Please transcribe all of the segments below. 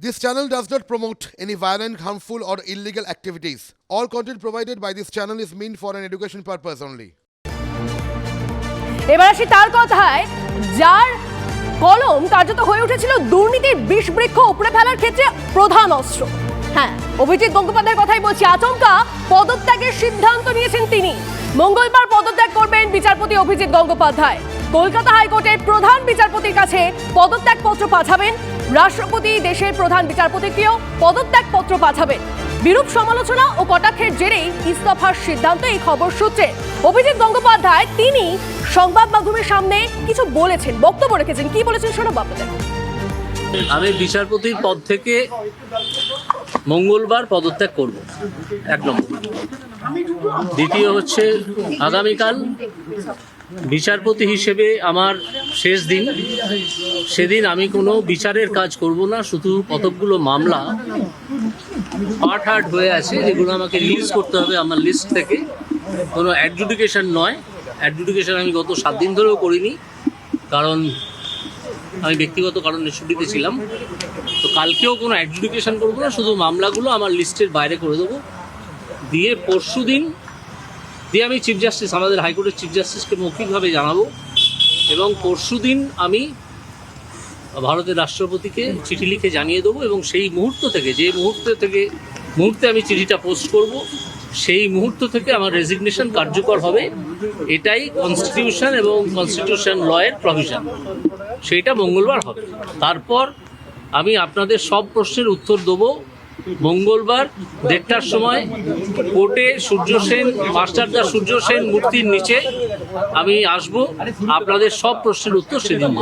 This channel does not promote any violent, harmful, or illegal activities. All content provided by this channel is meant for an education purpose only. এবার আসি তার কথায় যার কলম কার্যত হয়ে উঠেছিল দুর্নীতির বিষ বৃক্ষ উপড়ে ফেলার ক্ষেত্রে প্রধান অস্ত্র হ্যাঁ অভিজিৎ গঙ্গোপাধ্যায়ের কথাই বলছি আচমকা পদত্যাগের সিদ্ধান্ত নিয়েছেন তিনি মঙ্গলবার পদত্যাগ করবেন বিচারপতি অভিজিৎ গঙ্গোপাধ্যায় কলকাতা হাইকোর্টের প্রধান বিচারপতির কাছে পদত্যাগপত্র পাঠাবেন রাষ্ট্রপতি, দেশের প্রধান বিচারপতিকেও পদত্যাগপত্র পাঠাবেন। বিরূপ সমালোচনা ও কটাক্ষের জেরেই ইস্তফার সিদ্ধান্ত এই খবর সূত্রে। অভিজিৎ গঙ্গোপাধ্যায় তিনি সংবাদ মাধ্যমের সামনে কিছু বলেছেন, বক্তব্য রেখেছেন। কি বলেছেন শোনো আপনাদের আমি বিচারপতির পদ থেকে মঙ্গলবার পদত্যাগ করব। এক নম্বর। দ্বিতীয় হচ্ছে, আগামীকাল বিচারপতি হিসেবে আমার শেষ দিন। সেদিন আমি কোনো বিচারের কাজ করব না, শুধু কতকগুলো মামলা পার্ট হার্ট হয়ে আছে, যেগুলো আমাকে রিলিজ করতে হবে আমার লিস্ট থেকে। কোনো অ্যাডজুডিকেশন নয়। অ্যাডজুডিকেশন আমি গত সাত দিন ধরেও করিনি, কারণ আমি ব্যক্তিগত কারণে ছুটিতে ছিলাম। তো কালকেও কোনো অ্যাডজুডিকেশন করব না, শুধু মামলাগুলো আমার লিস্টের বাইরে করে দেবো। দিয়ে পরশু দিন দিয়ে আমি চিফ জাস্টিস আমাদের হাইকোর্টের চিফ জাস্টিসকে মৌখিকভাবে জানাব। এবং পরশু দিন আমি ভারতের রাষ্ট্রপতিকে চিঠি লিখে জানিয়ে দেবো এবং সেই মুহূর্ত থেকে, যে মুহূর্ত থেকে, মুহূর্তে আমি চিঠিটা পোস্ট করব, সেই মুহূর্ত থেকে আমার রেজিগনেশন কার্যকর হবে। এটাই কনস্টিটিউশন এবং কনস্টিটিউশন লয়ের প্রভিশন সেইটা মঙ্গলবার হবে। তারপর আমি আপনাদের সব প্রশ্নের উত্তর দেবো। মঙ্গলবার দেড়টার সময় কোর্টে সূর্য সেন, মাস্টারদা সূর্য সেন মূর্তির নিচে আমি আসব। আপনাদের সব প্রশ্নের উত্তর সেদিন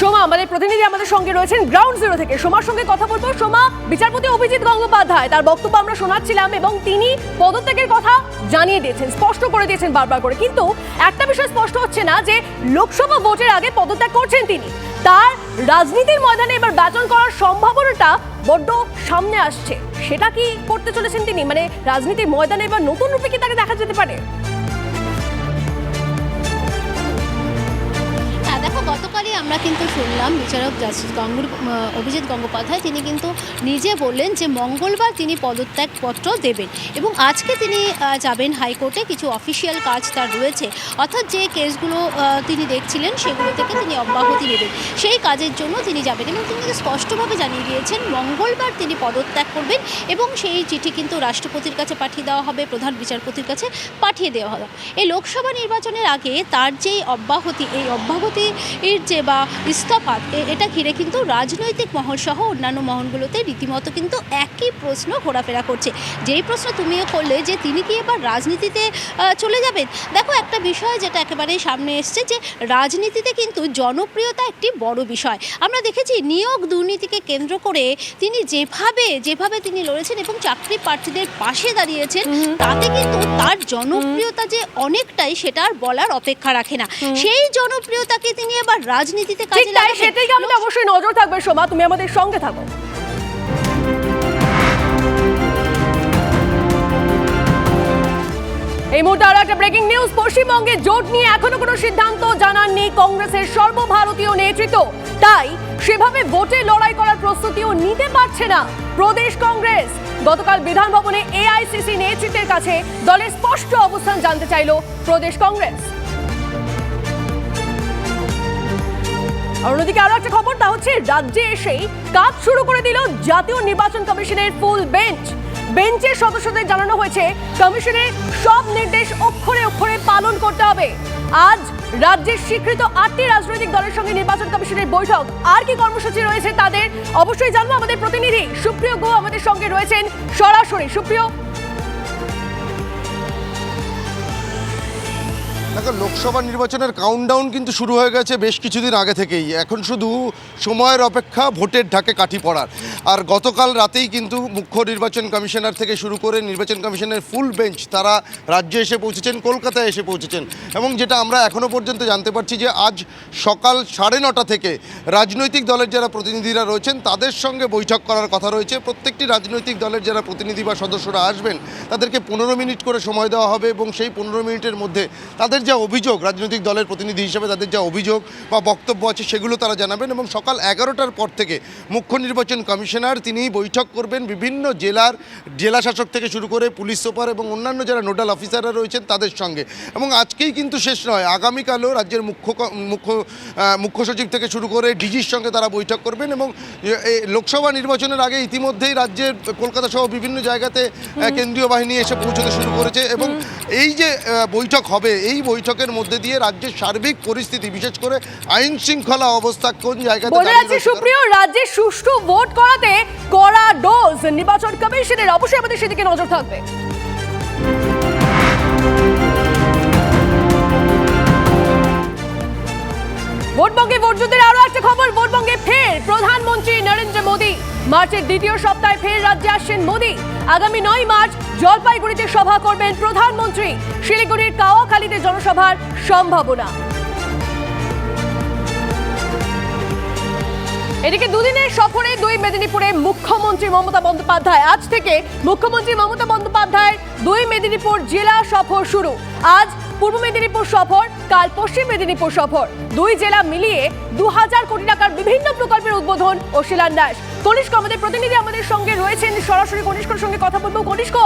সোমা আমাদের প্রতিনিধি আমাদের সঙ্গে রয়েছেন গ্রাউন্ড জিরো থেকে। সোমার সঙ্গে কথা বলব। সোমা, বিচারপতি অভিজিৎ গঙ্গোপাধ্যায়, তার বক্তব্য আমরা শোনাচ্ছিলাম এবং তিনি পদত্যাগের কথা জানিয়ে দিয়েছেন, স্পষ্ট করে দিয়েছেন বারবার করে। কিন্তু একটা বিষয় স্পষ্ট হচ্ছে না যে লোকসভা ভোটের আগে পদত্যাগ করছেন তিনি। তার রাজনীতির ময়দানে এবার ব্যাটন করার সম্ভাবনাটা বড্ড সামনে আসছে। সেটা কি করতে চলেছেন তিনি? মানে রাজনীতির ময়দানে এবার নতুন রূপে কি তাকে দেখা যেতে পারে? আমরা কিন্তু শুনলাম বিচারক জাস্টিস গঙ্গুর অভিজিৎ গঙ্গোপাধ্যায়। তিনি কিন্তু নিজে বললেন যে মঙ্গলবার তিনি পদত্যাগপত্র দেবেন এবং আজকে তিনি যাবেন হাইকোর্টে। কিছু অফিসিয়াল কাজ তার রয়েছে। অর্থাৎ যে কেসগুলো তিনি দেখছিলেন সেগুলো থেকে তিনি অব্যাহতি নেবেন। সেই কাজের জন্য তিনি যাবেন এবং তিনি স্পষ্টভাবে জানিয়ে দিয়েছেন মঙ্গলবার তিনি পদত্যাগ করবেন এবং সেই চিঠি কিন্তু রাষ্ট্রপতির কাছে পাঠিয়ে দেওয়া হবে, প্রধান বিচারপতির কাছে পাঠিয়ে দেওয়া হবে। এই লোকসভা নির্বাচনের আগে তার যে অব্যাহতি, এই অব্যাহতির যে বা ইস্তফা এ- এটা ঘিরে কিন্তু রাজনৈতিক মহল সহ অন্যান্য মহলগুলোতে রীতিমতো কিন্তু একই প্রশ্ন ঘোরাফেরা করছে। যেই প্রশ্ন তুমিও করলে যে তিনি কি এবার রাজনীতিতে চলে যাবেন? দেখো একটা বিষয় যেটা একেবারে সামনে এসছে যে রাজনীতিতে কিন্তু জনপ্রিয়তা একটি বড় বিষয়। আমরা দেখেছি নিয়োগ দুর্নীতিকে কেন্দ্র করে তিনি যেভাবে যেভাবে তিনি লড়েছেন এবং চাকরি প্রার্থীদের পাশে দাঁড়িয়েছেন তাতে কিন্তু তার জনপ্রিয়তা যে অনেকটাই সেটা আর বলার অপেক্ষা রাখে না। সেই জনপ্রিয়তাকে তিনি এবার রাজনীতিতে ঠিক কাজে তাই লাগাবেন? সেটাই আমাদের অবশ্যই নজর থাকবে। সোমা তুমি আমাদের সঙ্গে থাকো। এই মুহূর্তে আরও একটা ব্রেকিং নিউজ পশ্চিমবঙ্গে জোট নিয়ে এখনও কোনো সিদ্ধান্ত জানাননি কংগ্রেসের সর্বভারতীয় নেতৃত্ব। তাই সেভাবে ভোটে লড়াই করার প্রস্তুতিও নিতে পারছে না প্রদেশ কংগ্রেস। গতকাল বিধান ভবনে এআইসিসি নেতৃত্বের কাছে দলের স্পষ্ট অবস্থান জানতে চাইল প্রদেশ কংগ্রেস। অন্যদিকে আরও একটা খবর, তা হচ্ছে রাজ্যে এসেই কাজ শুরু করে দিল জাতীয় নির্বাচন কমিশনের ফুল বেঞ্চ। বেঞ্চের সদস্যদের জানানো হয়েছে কমিশনের সব নির্দেশ অক্ষরে অক্ষরে পালন করতে হবে। আজ রাজ্যের স্বীকৃত আটটি রাজনৈতিক দলের সঙ্গে নির্বাচন কমিশনের বৈঠক। আর কি কর্মসূচি রয়েছে তাদের? অবশ্যই জানব আমাদের প্রতিনিধি সুপ্রিয় গো আমাদের সঙ্গে রয়েছেন সরাসরি। সুপ্রিয় দেখো, লোকসভা নির্বাচনের কাউন্টডাউন কিন্তু শুরু হয়ে গেছে বেশ কিছুদিন আগে থেকেই। এখন শুধু সময়ের অপেক্ষা, ভোটের ঢাকে কাঠি পড়ার। আর গতকাল রাতেই কিন্তু মুখ্য নির্বাচন কমিশনার থেকে শুরু করে নির্বাচন কমিশনের ফুল বেঞ্চ তারা রাজ্যে এসে পৌঁছেছেন, কলকাতায় এসে পৌঁছেছেন। এবং যেটা আমরা এখনও পর্যন্ত জানতে পারছি যে, আজ সকাল সাড়ে নটা থেকে রাজনৈতিক দলের যারা প্রতিনিধিরা রয়েছেন, তাদের সঙ্গে বৈঠক করার কথা রয়েছে। প্রত্যেকটি রাজনৈতিক দলের যারা প্রতিনিধি বা সদস্যরা আসবেন, তাদেরকে পনেরো মিনিট করে সময় দেওয়া হবে এবং সেই পনেরো মিনিটের মধ্যে তাদের যা অভিযোগ রাজনৈতিক দলের প্রতিনিধি হিসেবে তাদের যা অভিযোগ বা বক্তব্য আছে সেগুলো তারা জানাবেন এবং সকাল এগারোটার পর থেকে মুখ্য নির্বাচন কমিশনার তিনি বৈঠক করবেন বিভিন্ন জেলার জেলা শাসক থেকে শুরু করে পুলিশ সুপার এবং অন্যান্য যারা নোডাল অফিসাররা রয়েছেন তাদের সঙ্গে। এবং আজকেই কিন্তু শেষ নয় আগামীকালও রাজ্যের মুখ্য মুখ্য মুখ্য সচিব থেকে শুরু করে ডিজির সঙ্গে তারা বৈঠক করবেন এবং লোকসভা নির্বাচনের আগে ইতিমধ্যেই রাজ্যের কলকাতা সহ বিভিন্ন জায়গাতে কেন্দ্রীয় বাহিনী এসে পৌঁছতে শুরু করেছে এবং এই যে বৈঠক হবে এই বৈঠকের মধ্যে দিয়ে রাজ্যের সার্বিক পরিস্থিতি বিশেষ করে আইন শৃঙ্খলা অবস্থা কোন জায়গায় বলে সুপ্রিয় রাজ্যে সুষ্ঠু ভোট করাতে কড়া ডোজ নির্বাচন কমিশনের অবশ্যই আমাদের সেদিকে নজর থাকবে। ভোটবঙ্গে ভোটযুদ্ধের আরও একটা খবর, ভোটবঙ্গে ফের প্রধানমন্ত্রী নরেন্দ্র মোদী। মার্চের দ্বিতীয় সপ্তাহে ফের রাজ্যে আসছেন মোদী। আগামী নয় মার্চ জলপাইগুড়িতে সভা করবেন প্রধানমন্ত্রী। শিলিগুড়ির কাওয়াখালীতে জনসভার সম্ভাবনা। এদিকে দুদিনের সফরে দুই মেদিনীপুরে মুখ্যমন্ত্রী মমতা বন্দ্যোপাধ্যায়। আজ থেকে মুখ্যমন্ত্রী মমতা বন্দ্যোপাধ্যায়ের দুই মেদিনীপুর জেলা সফর শুরু। আজ পূর্ব মেদিনীপুর সফর, কাল পশ্চিম মেদিনীপুর সফর। দুই জেলা মিলিয়ে দু হাজার কোটি টাকার বিভিন্ন প্রকল্পের উদ্বোধন ও শিলান্যাস। কনিষ্ক আমাদের প্রতিনিধি আমাদের সঙ্গে রয়েছেন। সরাসরি কনিষ্কর সঙ্গে কথা বলব। কনিষ্ক,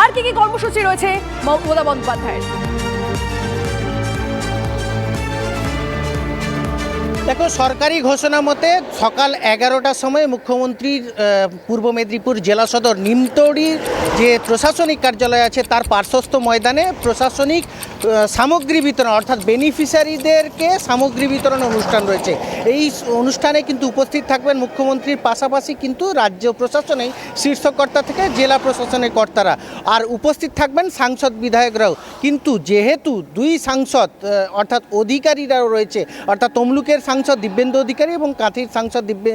আর কি কি কর্মসূচি রয়েছে মমতা বন্দ্যোপাধ্যায়ের? দেখো, সরকারি ঘোষণা মতে সকাল এগারোটার সময় মুখ্যমন্ত্রীর পূর্ব মেদিনীপুর জেলা সদর নিমতৌড়ির যে প্রশাসনিক কার্যালয় আছে, তার পার্শ্বস্থ ময়দানে প্রশাসনিক সামগ্রী বিতরণ, অর্থাৎ বেনিফিশিয়ারিদেরকে সামগ্রী বিতরণ অনুষ্ঠান রয়েছে। এই অনুষ্ঠানে কিন্তু উপস্থিত থাকবেন মুখ্যমন্ত্রীর পাশাপাশি কিন্তু রাজ্য প্রশাসনে শীর্ষকর্তা থেকে জেলা প্রশাসনের কর্তারা। আর উপস্থিত থাকবেন সাংসদ বিধায়করাও। কিন্তু যেহেতু দুই সাংসদ অর্থাৎ অধিকারীরাও রয়েছে, অর্থাৎ তমলুকের সাংসদ দিব্যেন্দু অধিকারী এবং কাঁথির সাংসদ দিব্যে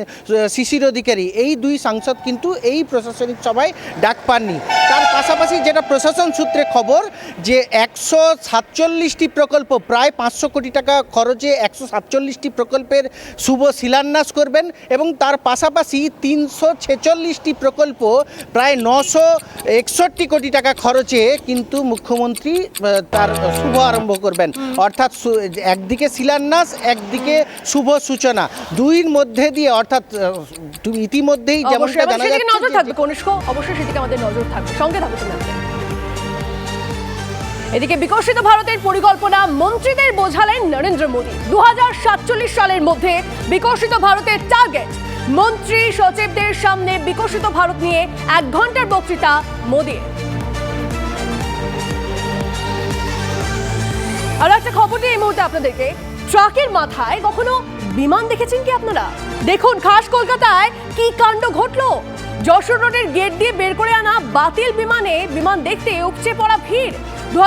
শিশির অধিকারী। এই দুই সাংসদ কিন্তু এই প্রশাসনিক সভায় ডাক পাননি। তার পাশাপাশি যেটা প্রশাসন সূত্রে খবর, যে একশো সাতচল্লিশটি প্রকল্প, প্রায় পাঁচশো কোটি টাকা খরচে একশো সাতচল্লিশটি প্রকল্পের শুভ শিলান্যাস করবেন এবং তার পাশাপাশি তিনশো ছেচল্লিশটি প্রকল্প, প্রায় নশো একষট্টি কোটি টাকা খরচে কিন্তু মুখ্যমন্ত্রী তার শুভ আরম্ভ করবেন। অর্থাৎ একদিকে শিলান্যাস, একদিকে শুভ সূচনা। দুইর মধ্যে দিয়ে অর্থাৎ তুমি ইতিমধ্যেই যেমনটা জানা সেদিকে নজর থাকবে কনিষ্ক অবশ্যই সেদিকে আমাদের নজর থাকবে সঙ্গে থাকবে এদিকে বিকশিত ভারতের পরিকল্পনা মন্ত্রীদের বোঝালেন নরেন্দ্র মোদী। দুহাজার সাতচল্লিশ সালের মধ্যে বিকশিত ভারতের টার্গেট মন্ত্রী সচিবদের সামনে বিকশিত ভারত নিয়ে এক ঘণ্টার বক্তৃতা মোদীর। আর একটা খবর দিয়ে এই মুহূর্তে আপনাদেরকে ট্রাকের মাথায় কখনো বিমান দেখেছেন কি আপনারা দেখুন খাস কলকাতায় কি কাণ্ড ঘটলো যশোর রোডের গেট দিয়ে বের করে আনা বাতিল বিমানে বিমান দেখতে উপচে পড়া ভিড় দু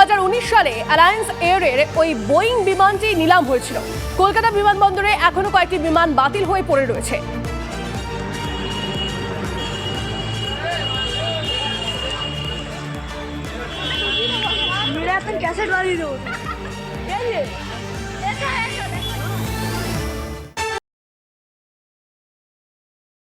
সালে অ্যালায়েন্স এয়ারের ওই বোয়িং বিমানটি নিলাম হয়েছিল কলকাতা বিমানবন্দরে এখনো কয়েকটি বিমান বাতিল হয়ে পড়ে রয়েছে मेरा अपन कैसेट वाली दो